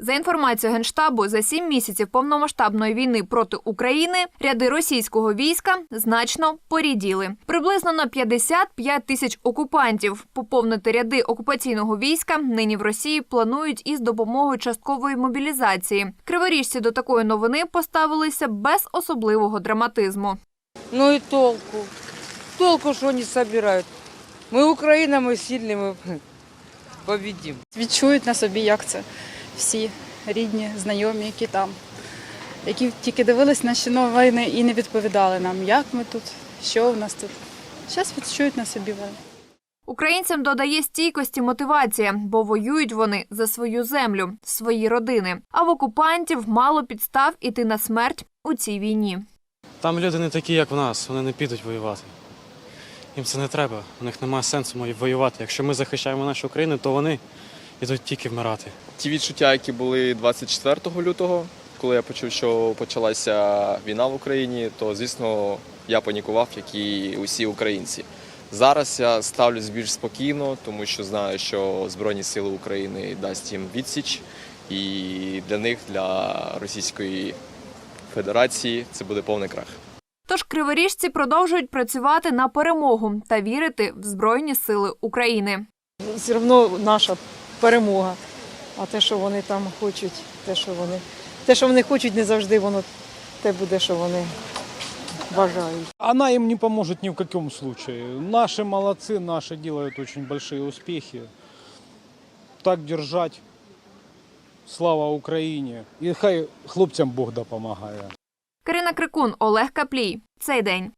За інформацією Генштабу, за сім місяців повномасштабної війни проти України ряди російського війська значно поріділи. Приблизно на 55 тисяч окупантів. Поповнити ряди окупаційного війська нині в Росії планують із допомогою часткової мобілізації. Криворіжці до такої новини поставилися без особливого драматизму. Ну и толку? Толку, что они собирают? Мы Украина, мы сильные, мы победим. відчують на собі, як це всі рідні, знайомі, які там, які тільки дивились наші новини і не відповідали нам, як ми тут, що в нас тут. Зараз відчують на собі. вони. Українцям додає стійкості мотивація, бо воюють вони за свою землю, свої родини. А в окупантів мало підстав іти на смерть у цій війні. Там люди не такі, як в нас, вони не підуть воювати. Їм це не треба, у них немає сенсу воювати. Якщо ми захищаємо нашу країну, то вони йдуть тільки вмирати. ті відчуття, які були 24 лютого, коли я почув, що почалася війна в Україні, то звісно я панікував, як і усі українці. Зараз я ставлюсь більш спокійно, тому що знаю, що Збройні Сили України дасть їм відсіч, і для них, для Російської Федерації, це буде повний крах. Тож криворіжці продовжують працювати на перемогу та вірити в Збройні Сили України. все одно наша перемога. А те, що вони там хочуть, те, що вони, те, що вони хочуть, не завжди воно те буде, що вони бажають. Она им не поможет ни в каком случае. Наши молодцы, наши делают очень большие успехи. Так держать. Слава Україні. І хай хлопцям Бог допомагає. Карина Крикун, Олег Каплій. Цей день.